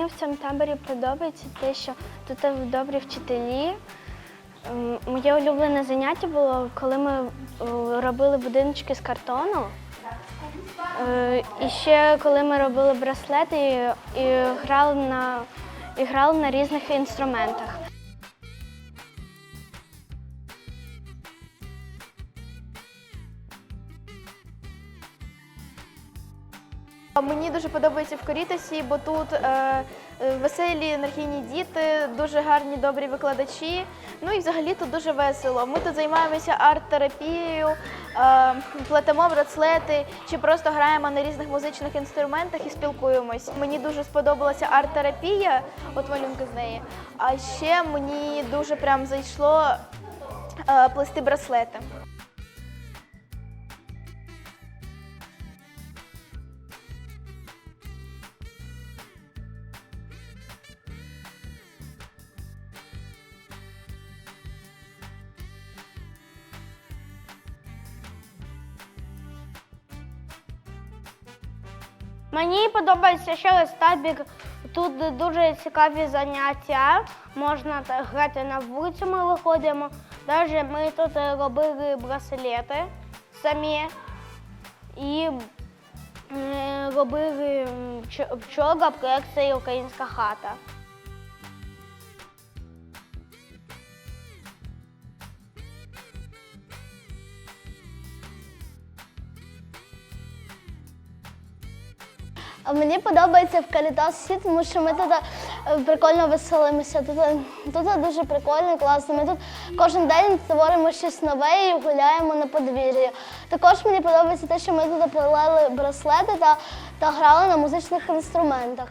Мені в цьому таборі подобається те, що тут добрі вчителі. Моє улюблене заняття було, коли ми е, робили будиночки з картону. Е, І ще коли ми робили браслети і, грали на, і грали на різних інструментах. Мені дуже подобається в Корітосі, бо тут е, е, веселі енергійні діти, дуже гарні, добрі викладачі. Ну і взагалі тут дуже весело. Ми тут займаємося арт-терапією, е, плетемо браслети чи просто граємо на різних музичних інструментах і спілкуємось. Мені дуже сподобалася арт-терапія, от малюнки з неї. А ще мені дуже прям зайшло е, плести браслети. Мені подобається ще ось табір. Тут дуже цікаві заняття. Можна грати на вулицю, ми виходимо. Навіть ми тут робили браслети самі і е, робили вчора проєкт українська хата. Мені подобається в Карітасі, тому що ми тут е, прикольно веселимося. Тут, е, тут дуже прикольно, класно. Ми тут кожен день створимо щось нове і гуляємо на подвір'ї. Також мені подобається те, що ми тут плели браслети та, та грали на музичних інструментах.